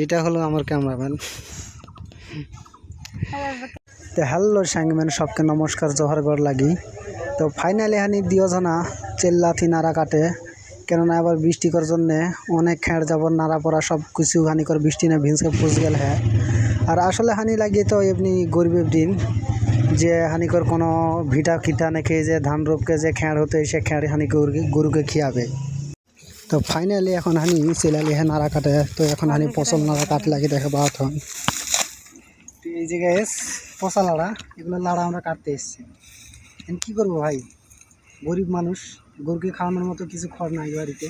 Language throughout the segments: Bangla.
এটা হলো আমার ক্যামেরাম্যান। তো হ্যালো সাংম্যান সবকে নমস্কার, জোহার লাগি। তো ফাইনালি হানি দিওজনা চেল্লাথি নাড়া কাটে। কেননা এবার বৃষ্টি করার জন্যে অনেক খেঁড় যাব, নাড়া পড়া সব কিছু হানি করে বৃষ্টি না ভিনসকে ফুস গেল হ্যাঁ। আর আসলে হানি লাগিয়ে তো এমনি গরিবের দিন, যে হানিকর কোনো ভিটা কিটা নাকি যে ধান রোপকে, যে খেঁড় হতে, সে খেঁড় হানি গরুকে খিয়াবে। তো ফাইনালি এখন হানি চেলালি হ্যাঁ নাড়া কাটে তো এখন হানি ফসল নাড়া কাট লাগে দেখে তো এই জায়গায় পচা লাড়া, এগুলো লাড়া আমরা কাটতে এসেছি। কী করব ভাই? গরিব মানুষ, গরুকে খাওয়ানোর মতো কিছু খড় নাই বাড়িতে।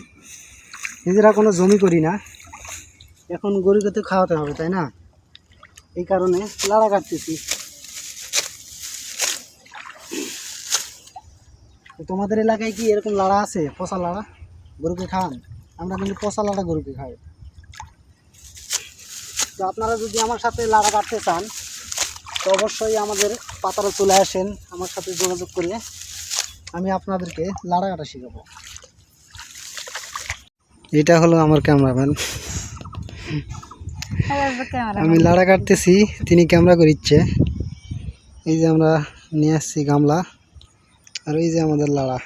নিজেরা কোনো জমি করি না। এখন গরুকে তো খাওয়াতে হবে, তাই না? এই কারণে লাড়া কাটতেছি। তোমাদের এলাকায় কি এরকম লাড়া আছে, পচা লাড়া? গরুকে খান। আমরা কিন্তু পচা লাড়া গরুকে খাই। তো আপনারা যদি আমার সাথে লাড়া কাটতে চান, তো অবশ্যই আমাদের পাতারে চলে আসেন, আমার সাথে যোগাযোগ করে আমি আপনাদেরকে লাড়া কাটা শেখাবো। এটা হলো আমার ক্যামেরাম্যান। আমি লাড়া কাটতেছি, তিনি ক্যামেরা করিচ্ছে। এই যে আমরা নিয়ে আসছি গামলা, আর এই যে আমাদের লাড়া।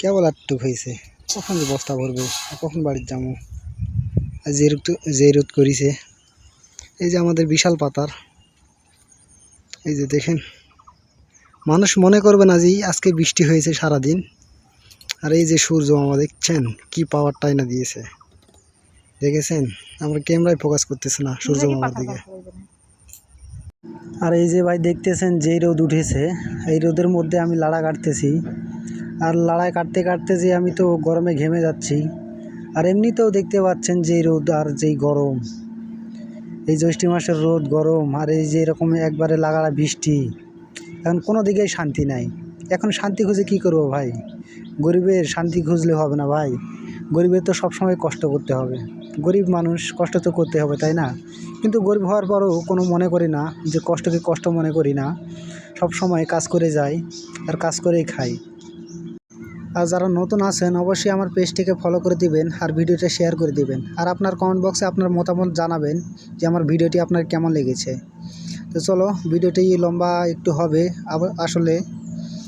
কেবল একটুক হয়েছে কখন যে বস্তা ভরবে কখন বাড়ির যাব যে রোদ যে রোদ করিছে এই যে আমাদের বিশাল পাতার এই যে দেখেন মানুষ মনে করবে না যে আজকে বৃষ্টি হয়েছে সারাদিন আর এই যে সূর্য মামা দেখছেন কি পাওয়ারটাই না দিয়েছে। দেখেছেন? আমরা ক্যামেরায় ফোকাস করতেছে না সূর্য মামার দিকে। আর এই যে ভাই দেখতেছেন যেই রোদ উঠেছে এই রোদের মধ্যে আমি লাড়া কাটতেছি। আর লড়াই কাটতে কাটতে যে আমি তো গরমে ঘেমে যাচ্ছি। আর এমনিতেও দেখতে পাচ্ছেন যে রোদ আর যেই গরম। এই জ্যৈষ্ঠ মাসের রোদ, গরম আর এই যে এরকম একবারে লাগাড়া বৃষ্টি, এখন কোনো দিকেই শান্তি নাই। এখন শান্তি খুঁজে কি করব ভাই? গরিবের শান্তি খুঁজলে হবে না ভাই। গরিবের তো সবসময় কষ্ট করতে হবে। গরিব মানুষ কষ্ট তো করতে হবে, তাই না? কিন্তু গরিব হওয়ার পরও কোনো মনে করি না যে কষ্টকে কষ্ট মনে করি না। সব সময় কাজ করে যাই আর কাজ করেই খাই। আর যারা নতুন আছেন, অবশ্যই আমার পেজটিকে ফলো করে দিবেন আর ভিডিওটা শেয়ার করে দিবেন। আর আপনার কমেন্ট বক্সে আপনার মতামত জানাবেন যে আমার ভিডিওটি আপনার কেমন লেগেছে। তো চলো, ভিডিওটি লম্বা একটু হবে আসলে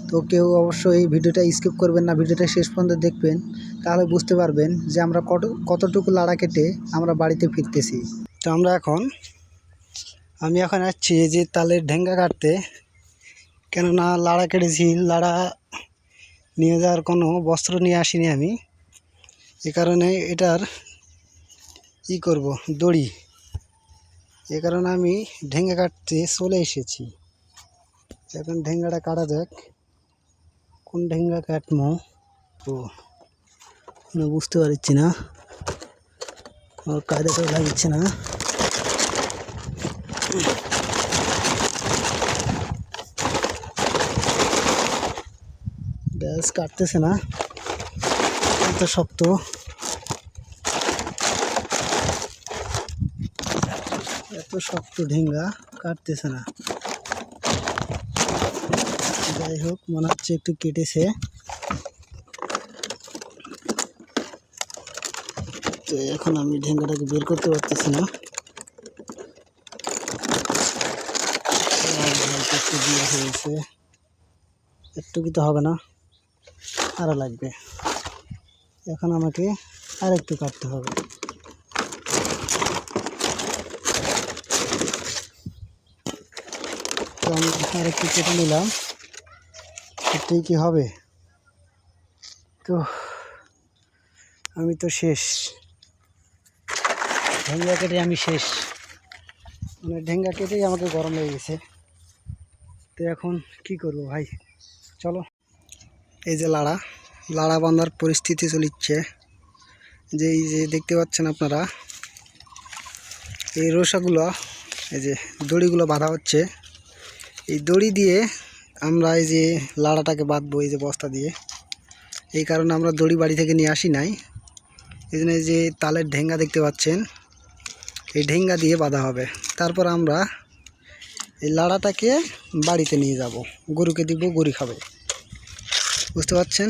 তো কেউ অবশ্যই ভিডিওটা স্কিপ করবেন না, ভিডিওটা শেষ পর্যন্ত দেখবেন, তাহলে বুঝতে পারবেন যে আমরা কত, কতটুকু লাড়া কেটে আমরা বাড়িতে ফিরতেছি। তো আমরা এখন, আমি এখন আসছি যে তালের ঢেঙ্গা কাটতে। কেননা লাড়া কেটেছি, লাড়া নিয়ে যাওয়ার কোনো বস্ত্র নিয়ে আসিনি আমি। এ কারণে এটার ই করব, দড়ি। এ কারণে আমি ঢেঙ্গা কাটতে চলে এসেছি। এখন ঢেঙ্গাটা কাটা যাক। কোন ঢেঙ্গা কাটমো না বুঝতে পারছি না। কায়দা করে লাগিচ্ছে না। গ্যাস কাটতেছে না। এত শক্ত। এত শক্ত ঢেঙ্গা কাটতেছে না। যাই হোক, মনে হচ্ছে একটু কেটেছে। তো এখন আমি ঢেঙ্গাটাকে বের করতে পারতেছি না। একটু কি তো হবে না। আরও লাগবে। এখন আমাকে আর একটু কাটতে হবে। তো আমি আর একটু কেটে নিলাম। এটাই কি হবে। তো আমি তো শেষ। ঢেঙ্গা কেটে আমি শেষ। মানে ঢেঙ্গা কেটেই আমাকে গরম লেগে গেছে। তো এখন কি করব ভাই? চলো। এই যে লাড়া লাড়া বাঁধার পরিস্থিতি চলিচ্ছে। যে এই যে দেখতে পাচ্ছেন আপনারা, এই রসাগুলো, এই যে দড়িগুলো বাঁধা হচ্ছে। এই দড়ি দিয়ে আমরা এই যে লাড়াটাকে বাঁধবো, এই যে বস্তা দিয়ে। এই কারণে আমরা দড়ি বাড়ি থেকে নিয়ে আসি নাই। এই জন্য যে তালের ঢেঙ্গা দেখতে পাচ্ছেন, এই ঢেঙ্গা দিয়ে বাঁধা হবে। তারপর আমরা এই লাড়াটাকে বাড়িতে নিয়ে যাব। গরুকে দিব, গরু খাবে। বুঝতে পারছেন?